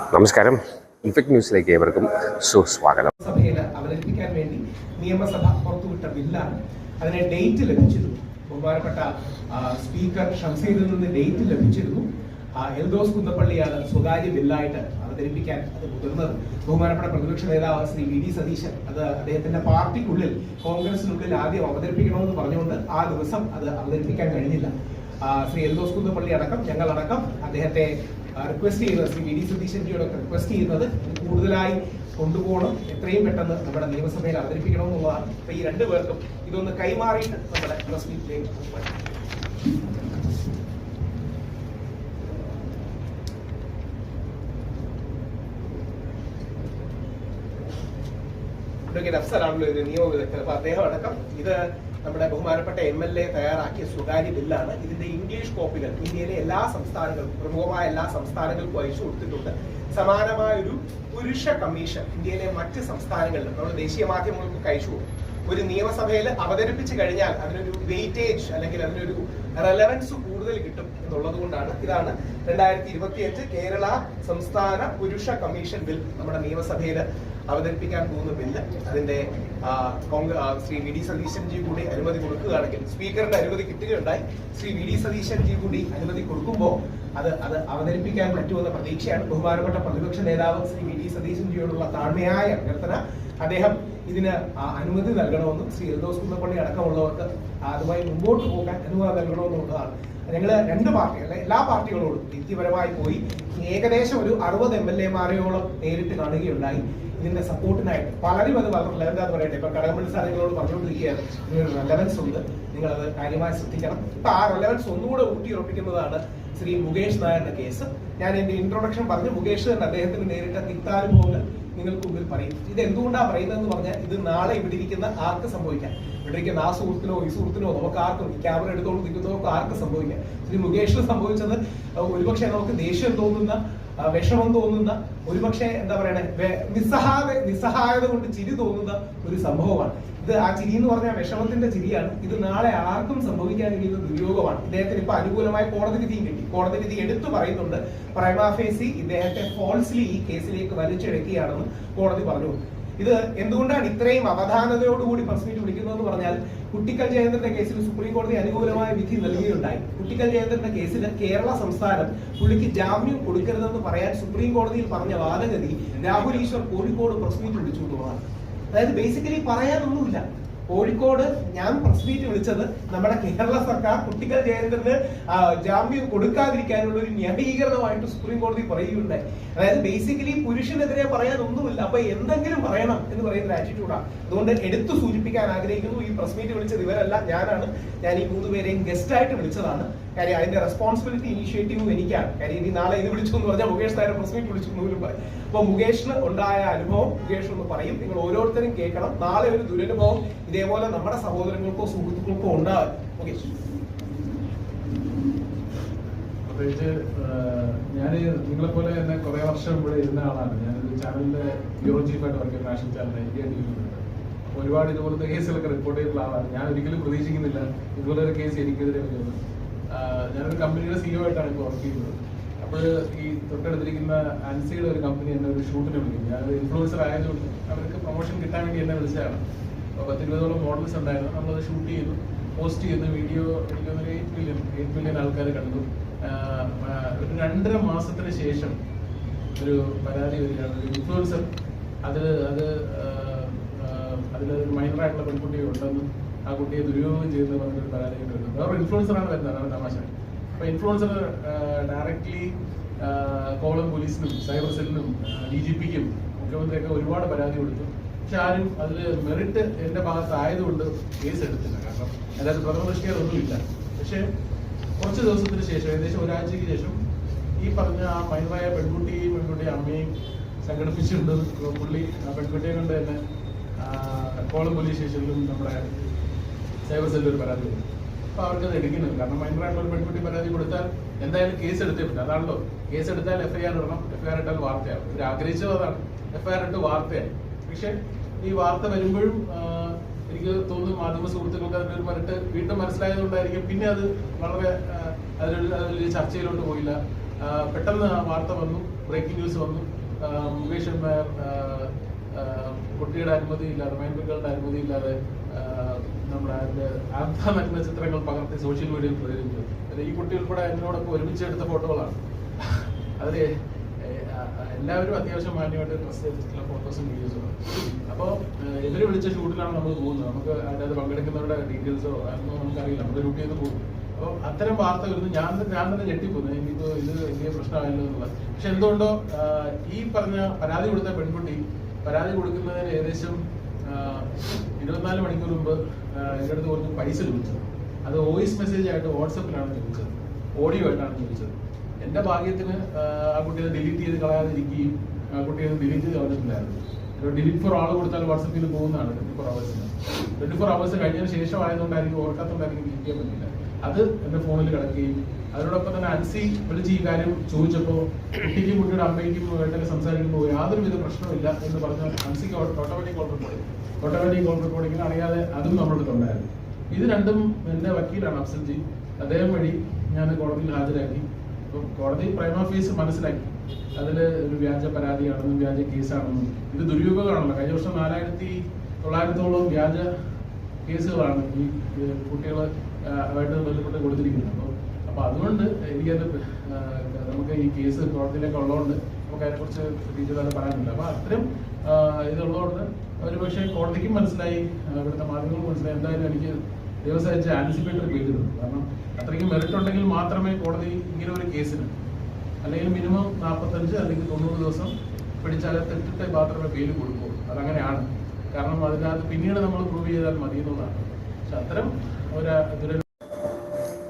നമസ്കാരം. ഇൻഫെക്ട് ന്യൂസിലേക്ക് ഏവർക്കും സുസ്വാഗതം. സഭയിൽ അവതരിപ്പിക്കാൻ വേണ്ടി നിയമസഭ പുറത്തുവിട്ട ബില്ലാണ് അതിന് ഡേറ്റ് ലഭിച്ചിരുന്നു. ബഹുമാനപ്പെട്ട സ്പീക്കർ ഷംസീദിൽ നിന്ന് ഡേറ്റ് ലഭിച്ചിരുന്നു. എൽദോസ് കുന്നപ്പള്ളിയാണ് സ്വകാര്യ ബില്ലായിട്ട് അവതരിപ്പിക്കാൻ അത് മുതിർന്നത്. ബഹുമാനപ്പെട്ട പ്രതിപക്ഷ നേതാവ് ശ്രീ വി ഡി സതീശൻ അത് അദ്ദേഹത്തിന്റെ പാർട്ടിക്കുള്ളിൽ കോൺഗ്രസിനുള്ളിൽ ആദ്യം അവതരിപ്പിക്കണമെന്ന് പറഞ്ഞുകൊണ്ട് ആ ദിവസം അത് അവതരിപ്പിക്കാൻ കഴിഞ്ഞില്ല. ശ്രീ എൽദോസ് കുന്നപ്പള്ളി അടക്കം ഞങ്ങളടക്കം അദ്ദേഹത്തെ റിക്വസ്റ്റ് ചെയ്യുന്നത് ശ്രീ വി ഡി സതീശൻജിയോടൊക്കെ റിക്വസ്റ്റ് ചെയ്യുന്നത് കൂടുതലായി കൊണ്ടുപോകണം. എത്രയും പെട്ടെന്ന് നമ്മുടെ നിയമസഭയിൽ അവതരിപ്പിക്കണം എന്നുള്ളതാണ്. അപ്പൊ ഈ രണ്ടു പേർക്കും ഇതൊന്ന് കൈമാറിയിട്ട് നമ്മുടെ പ്രസ് മീറ്റിലേക്ക് അഡ്വക്കേറ്റ് അഫ്സറാണല്ലോ ഇത് നിയമ വിദഗ്ധർ അപ്പൊ അദ്ദേഹം അടക്കം ഇത് നമ്മുടെ ബഹുമാനപ്പെട്ട എം എൽ എ തയ്യാറാക്കിയ സ്വകാര്യ ബില്ലാണ് ഇതിന്റെ ഇംഗ്ലീഷ് കോപ്പികൾ ഇന്ത്യയിലെ എല്ലാ സംസ്ഥാനങ്ങൾക്കും പ്രമുഖമായ എല്ലാ സംസ്ഥാനങ്ങൾക്കും അയച്ചു കൊടുത്തിട്ടുണ്ട്. സമാനമായ ഒരു പുരുഷ കമ്മീഷൻ ഇന്ത്യയിലെ മറ്റ് സംസ്ഥാനങ്ങളിലും നമ്മുടെ ദേശീയ മാധ്യമങ്ങൾക്ക് അയച്ചു കൊടുക്കും ഒരു നിയമസഭയിൽ അവതരിപ്പിച്ചു കഴിഞ്ഞാൽ അതിനൊരു വെയിറ്റേജ് അല്ലെങ്കിൽ അതിനൊരു റെലവൻസ് കൂടുതൽ കിട്ടും എന്നുള്ളത് കൊണ്ടാണ് ഇതാണ് രണ്ടായിരത്തി ഇരുപത്തിയഞ്ച് കേരള സംസ്ഥാന പുരുഷ കമ്മീഷൻ ബിൽ നമ്മുടെ നിയമസഭയിൽ അവതരിപ്പിക്കാൻ പോകുന്ന ബില്ല്. അതിന്റെ ശ്രീ വി ഡി സതീശൻ ജി കൂടി അനുമതി കൊടുക്കുകയാണെങ്കിൽ സ്പീക്കറിന്റെ അനുമതി കിട്ടുകയുണ്ടായി. ശ്രീ വി ഡി സതീശൻ ജി കൂടി അനുമതി കൊടുക്കുമ്പോൾ അത് അത് അവതരിപ്പിക്കാൻ പറ്റുമെന്ന പ്രതീക്ഷയാണ് ബഹുമാനപ്പെട്ട പ്രതിപക്ഷ നേതാവ് ശ്രീ വി ഡി സതീശൻ ജിയോടുള്ള താഴ്മയായ അഭ്യർത്ഥന. അദ്ദേഹം ഇതിന് അനുമതി നൽകണമെന്നും ശ്രീ എൽദോസ് കുന്നപ്പള്ളി അടക്കമുള്ളവർക്ക് അതുമായി മുമ്പോട്ട് പോകാൻ അനുമതി നൽകണമെന്നുള്ളതാണ്. ഞങ്ങൾ രണ്ട് പാർട്ടി അല്ലെ എല്ലാ പാർട്ടികളോടും വ്യക്തിപരമായി പോയി ഏകദേശം ഒരു അറുപത് എം എൽ എമാരെയോളം നേരിട്ട് കാണുകയുണ്ടായി. ഇതിന്റെ സപ്പോർട്ടിനായിട്ട് പലരും അത് വളരെ എന്താ പറയട്ടെ? ഇപ്പൊ കടകമ്പള്ളി സാർ പറഞ്ഞുകൊണ്ടിരിക്കുകയാണ്. ഇതിനൊരു റെലവൻസ് ഉണ്ട്. നിങ്ങൾ അത് കാര്യമായി ശ്രദ്ധിക്കണം. ഇപ്പൊ ആ റെലവൻസ് ഒന്നുകൂടെ ഊട്ടിയുറപ്പിക്കുന്നതാണ് ശ്രീ മുകേഷ് നായരുടെ കേസ്. ഞാൻ എന്റെ ഇൻട്രൊഡക്ഷൻ പറഞ്ഞു മുകേഷ് തന്നെ അദ്ദേഹത്തിന് നേരിട്ട തിക്താനുഭവങ്ങൾ നിങ്ങൾക്ക് മുമ്പിൽ പറയും. ഇത് എന്തുകൊണ്ടാണ് പറയുന്നതെന്ന് പറഞ്ഞാൽ ഇത് നാളെ ഇവിടെ ഇരിക്കുന്ന ആർക്ക് സംഭവിക്കാം? ഇവിടെ ഇരിക്കുന്ന ആ സുഹൃത്തിനോ ഈ സുഹൃത്തിനോ നമുക്ക് ആർക്കും ഈ ക്യാമറ എടുത്തോണ്ട് നിൽക്കുന്നവർക്ക് ആർക്ക് സംഭവിക്കാം? ശ്രീ മുകേഷിന് സംഭവിച്ചത് ഒരുപക്ഷെ നമുക്ക് ദേഷ്യം തോന്നുന്ന വിഷമം തോന്നുന്ന ഒരുപക്ഷെ എന്താ പറയണേ നിസ്സഹായ നിസ്സഹായത കൊണ്ട് ചിരി തോന്നുന്ന ഒരു സംഭവമാണ്. ഇത് ആ ചിരി എന്ന് പറഞ്ഞാൽ വിഷമത്തിന്റെ ചിരിയാണ്. ഇത് നാളെ ആർക്കും സംഭവിക്കാനിരിക്കുന്ന ദുര്യോഗമാണ്. ഇദ്ദേഹത്തിന് ഇപ്പൊ അനുകൂലമായ കോടതി വിധിയും കിട്ടി. കോടതി വിധി എടുത്തു പറയുന്നുണ്ട് പ്രൈമാഫേസി ഇദ്ദേഹത്തെ ഫോൾസ്ലി ഈ കേസിലേക്ക് വലിച്ചെടുക്കുകയാണെന്ന് കോടതി പറഞ്ഞു. ഇത് എന്തുകൊണ്ടാണ് ഇത്രയും അവധാനതയോടുകൂടി പ്രസ് മീറ്റ് വിളിക്കുന്നതെന്ന് പറഞ്ഞാൽ കുട്ടിക്കൽ ജയന്തന്റെ കേസിൽ സുപ്രീം കോടതി അനുകൂലമായ വിധി നൽകുകയുണ്ടായി കുട്ടിക്കൽ ജയന്തന്റെ കേസിൽ കേരള സംസ്ഥാനം പുള്ളിക്ക് ജാമ്യം കൊടുക്കരുതെന്ന് പറയാൻ സുപ്രീം കോടതിയിൽ പറഞ്ഞ വാദഗതി രാഹുൽ ഈശ്വർ കോഴിക്കോട് പ്രസ് മീറ്റ് വിളിച്ചു എന്നുള്ളതാണ് അതായത് ബേസിക്കലി പറയാനൊന്നുമില്ല. കോഴിക്കോട് ഞാൻ പ്രസ് മീറ്റ് വിളിച്ചത് നമ്മുടെ കേരള സർക്കാർ കുട്ടികൾ ജയന്തന് ജാമ്യം കൊടുക്കാതിരിക്കാനുള്ള ഒരു ന്യായീകരണമായിട്ട് സുപ്രീം കോടതി പറയുകയുണ്ടായി. അതായത് ബേസിക്കലി പുരുഷനെതിരെ പറയാൻ ഒന്നുമില്ല അപ്പൊ എന്തെങ്കിലും പറയണം എന്ന് പറയുന്ന ആറ്റിറ്റ്യൂഡാണ് അതുകൊണ്ട് എടുത്തു സൂചിപ്പിക്കാൻ ആഗ്രഹിക്കുന്നു. ഈ പ്രസ് മീറ്റ് വിളിച്ചത് ഇവരല്ല ഞാനാണ്. ഞാൻ ഈ മൂന്ന് പേരെയും ഗസ്റ്റായിട്ട് വിളിച്ചതാണ്. കാര്യം അതിന്റെ റെസ്പോൺസിബിലിറ്റി ഇനീഷ്യേറ്റീവ് എനിക്കാണ്. കാര്യം ഇനി നാളെ ഇത് വിളിച്ചു എന്ന് പറഞ്ഞാൽ മുകേഷ് താരം പ്രസ് മീറ്റ് വിളിച്ചു പോലും പറയും. അപ്പൊ മുകേഷിന് ഉണ്ടായ അനുഭവം മുകേഷ് ഒന്ന് പറയും. നിങ്ങൾ ഓരോരുത്തരും കേൾക്കണം. നാളെ ഒരു ദുരനുഭവം ഇതേപോലെ നമ്മുടെ സഹോദരങ്ങൾക്കോ സുഹൃത്തുക്കൾക്കോ ഉണ്ടാകും മുകേഷ്. പ്രത്യേകിച്ച് ഞാൻ നിങ്ങളെ പോലെ തന്നെ കുറെ വർഷം ഇവിടെ ഇരുന്ന ആളാണ്. ഞാനൊരു ചാനലിന്റെ ബ്യൂറോ ചീഫായിട്ട് വർക്ക് നാഷണൽ ചാനൽ ഇന്ത്യ അപ്പോൾ ഒരുപാട് ഇതുപോലത്തെ കേസുകളൊക്കെ റിപ്പോർട്ട് ചെയ്തിട്ടുള്ള ആളാണ്. ഞാൻ ഒരിക്കലും പ്രതീക്ഷിക്കുന്നില്ല ഇതുപോലെ ഒരു കേസ് എനിക്കെതിരെ വരുന്നത് ഞാനൊരു കമ്പനിയുടെ സിഇഒ ആയിട്ടാണ് ഇപ്പോൾ വർക്ക് ചെയ്യുന്നത്. അപ്പോൾ ഈ തൊട്ടടുത്തിരിക്കുന്ന ആൻസിയുടെ ഒരു കമ്പനി എന്നെ ഒരു ഷൂട്ടിന് വിളിക്കും ഒരു ഇൻഫ്ലുവൻസർ ആയതുകൊണ്ട് അവർക്ക് പ്രൊമോഷൻ കിട്ടാൻ വേണ്ടി എന്നെ വിളിച്ചതാണ്. അപ്പോൾ പത്തിരുപതോളം മോഡൽസ് ഉണ്ടായിരുന്നു. നമ്മളത് ഷൂട്ട് ചെയ്തു പോസ്റ്റ് ചെയ്യുന്ന. വീഡിയോ എനിക്ക് തോന്നുന്നു എയ്റ്റ് മില്യൺ എയ്റ്റ് മില്യൺ ആൾക്കാർ കണ്ടു. ഒരു രണ്ടര മാസത്തിന് ശേഷം ഒരു പരാതി വരികയാണ്. ഒരു ഇൻഫ്ലുവൻസർ അത് അത് അതിലൊരു മൈനറായിട്ടുള്ള പെൺകുട്ടി ഉണ്ടെന്ന് ആ കുട്ടിയെ ദുരുപയോഗം ചെയ്യുന്ന പറഞ്ഞൊരു പരാതി വരുന്നത് വേറെ ഇൻഫ്ലുവൻസറാണ് വരുന്നത് അതാണ് തമാശ. അപ്പോൾ ഇൻഫ്ലുവൻസർ ഡയറക്ട്ലി കോളം പോലീസിനും സൈബർ സെല്ലിനും ഡി ജി പിക്കും മുഖ്യമന്ത്രിയൊക്കെ ഒരുപാട് പരാതി കൊടുത്തു. പക്ഷെ ആരും അതിൽ മെറിറ്റ് എന്റെ ഭാഗത്തായതുകൊണ്ട് കേസ് എടുത്തില്ല. കാരണം അതായത് പ്രഥമ ദൃഷ്ടിയ ഒന്നുമില്ല പക്ഷേ കുറച്ച് ദിവസത്തിന് ശേഷം ഏകദേശം ഒരാഴ്ചയ്ക്ക് ശേഷം ഈ പറഞ്ഞ ആ മൈനറായ പെൺകുട്ടി പെൺകുട്ടി അമ്മയും സംഘടിപ്പിച്ചിട്ടുണ്ട്. പുള്ളി ആ പെൺകുട്ടിയെ കൊണ്ട് തന്നെ കോളം പോലീസ് സ്റ്റേഷനിലും നമ്മുടെ സൈബർ സെല്ലിൽ ഒരു പരാതി. കൊടുക്കും അപ്പൊ അവർക്ക് അത് എടുക്കുന്നുണ്ട്. കാരണം മൈനറായിട്ടുള്ള ഒരു പെൺകുട്ടി പരാതി കൊടുത്താൽ എന്തായാലും കേസ് എടുത്തേ പറ്റും. അതാണല്ലോ. കേസ് എടുത്താൽ എഫ്ഐആർ ഇടണം. എഫ്ഐആർ ഇട്ടാൽ വാർത്തയാവും ഇവർ ആഗ്രഹിച്ചത് അതാണ്. എഫ്ഐആർ ഇട്ട് വാർത്തയായി പക്ഷെ ഈ വാർത്ത വരുമ്പോഴും എനിക്ക് തോന്നുന്നു മാധ്യമ സുഹൃത്തുക്കൾക്ക് അതിന്റെ ഒരു മരട്ട് വീണ്ടും മനസ്സിലായതുകൊണ്ടായിരിക്കും. പിന്നെ അത് വളരെ അതിലൊരു അതിലൊരു ചർച്ചയിലോട്ട് പോയില്ല. പെട്ടെന്ന് വാർത്ത വന്നു. ബ്രേക്കിംഗ് ന്യൂസ് വന്നു. മുകേഷ് കുട്ടിയുടെ അനുമതി ഇല്ലാതെ മൈൻബുകളുടെ അനുമതി ഇല്ലാതെ നമ്മുടെ അതിന്റെ ചിത്രങ്ങൾ പകർത്തി സോഷ്യൽ മീഡിയയിൽ പ്രചരിച്ചു ഈ കുട്ടി ഉൾപ്പെടെ എന്നോടൊപ്പം ഒരുമിച്ച് എടുത്ത ഫോട്ടോകളാണ്. അതിൽ എല്ലാവരും അത്യാവശ്യം മാന്യമായിട്ട് ഡ്രസ് ചെയ്തിട്ടുള്ള ഫോട്ടോസും വീഡിയോസും അപ്പോൾ ഇവർ വിളിച്ച ഷൂട്ടിലാണ് നമ്മൾ പോകുന്നത്. നമുക്ക് അതിന്റെ അത് പങ്കെടുക്കുന്നവരുടെ ഡീറ്റെയിൽസോ അതൊന്നും നമുക്കറിയില്ല. നമ്മുടെ ഷൂട്ട് ചെയ്ത് പോകും. അപ്പോൾ അത്തരം വാർത്തകൾ വരുന്നു. ഞാൻ ഞാൻ തന്നെ ഞെട്ടിപ്പോന്നു. എനിക്കിപ്പോൾ ഇത് വലിയ പ്രശ്നമായല്ലോ എന്നുള്ളത് പക്ഷെ എന്തുകൊണ്ടോ ഈ പറഞ്ഞ പരാതി കൊടുത്ത പെൺകുട്ടി പരാതി കൊടുക്കുന്നതിന് ഏകദേശം ഇരുപത്തിനാല് മണിക്കൂർ മുമ്പ് എന്റെ അടുത്ത് കുറച്ച് പൈസ ചോദിച്ചത് അത് വോയിസ് മെസ്സേജ് ആയിട്ട് വാട്സപ്പിലാണ് ചോദിച്ചത് ഓഡിയോ ആയിട്ടാണ് ചോദിച്ചത് എന്റെ ഭാഗ്യത്തിന് ആ, കുട്ടിയെ ഡിലീറ്റ് ചെയ്ത് കളയാതിരിക്കുകയും ആ കുട്ടിയെ ഡിലീറ്റ് ചെയ്ത് കളഞ്ഞിട്ടില്ലായിരുന്നു ഡിലീറ്റ് ഫോർ ആൾ കൊടുത്താൽ വാട്സപ്പിൽ പോകുന്നതാണ് ട്വന്റി ഫോർ അവേഴ്സിന് ട്വന്റി ഫോർ അവേഴ്സ് കഴിഞ്ഞതിന് ശേഷം ആയതുകൊണ്ടായിരിക്കും ഓർക്കാത്തതുകൊണ്ടായിരിക്കും ഡിലീറ്റ് ചെയ്യാൻ പറ്റില്ല. അത് എന്റെ ഫോണിൽ കിടക്കുകയും അതിനോടൊപ്പം തന്നെ അൻസി വിളിച്ച് ഈ കാര്യം ചോദിച്ചപ്പോൾ കുട്ടിക്കും കുട്ടിയുടെ അമ്മയ്ക്കും വേണ്ടത് സംസാരിക്കുമ്പോൾ യാതൊരുവിധ പ്രശ്നമില്ല എന്ന് പറഞ്ഞ അൻസിക്ക് automatic call recording automatic call recording അറിയാതെ അതും നമ്മുടെ ഉണ്ടായിരുന്നു ഇത് രണ്ടും എന്റെ വക്കീലാണ് അഫ്സൽജി. അദ്ദേഹം വഴി ഞാൻ കോടതിയിൽ ഹാജരാക്കി. അപ്പം കോടതി പ്രൈമ ഓഫീസ് മനസ്സിലാക്കി. അതിൽ ഒരു വ്യാജ പരാതിയാണെന്നും വ്യാജ കേസാണെന്നും. ഇത് ദുരുപയോഗമാണല്ലോ. കഴിഞ്ഞ വർഷം നാലായിരത്തി തൊള്ളായിരത്തോളം വ്യാജ കേസുകളാണ് ഈ കുട്ടികളെ ആയിട്ട് ബന്ധപ്പെട്ട് കൊടുത്തിരിക്കുന്നത്. അപ്പോൾ അപ്പോൾ അതുകൊണ്ട് എനിക്കത് നമുക്ക് ഈ കേസ് കോടതിയിലേക്ക് ഉള്ളതുകൊണ്ട് നമുക്ക് അതിനെക്കുറിച്ച് ഡീറ്റെയിൽ ആയിട്ട് പറയാനുണ്ട്. അപ്പോൾ അത്തരം ആ, ഇതുള്ളതുകൊണ്ട് ഒരു പക്ഷേ കോടതിക്കും മനസ്സിലായി ഇവിടുത്തെ മാധ്യമങ്ങൾക്ക് മനസ്സിലായി. എന്തായാലും എനിക്ക് ദിവസം അയച്ച ആൻസിപ്പേറ്ററി പേരുന്നത് കാരണം അത്രയ്ക്കും മെറിറ്റ് ഉണ്ടെങ്കിൽ മാത്രമേ കോടതി ഇങ്ങനെ ഒരു കേസിന് അല്ലെങ്കിൽ മിനിമം നാൽപ്പത്തഞ്ച് അല്ലെങ്കിൽ തൊണ്ണൂറ് ദിവസം പിടിച്ചകത്തിട്ടിട്ട് മാത്രമേ പേര് കൊടുക്കൂ അതങ്ങനെയാണ്. കാരണം അതിനകത്ത് പിന്നീട് നമ്മൾ പ്രൂവ് ചെയ്താൽ മതി എന്നുള്ളതാണ് പക്ഷെ അത്തരം ഒരു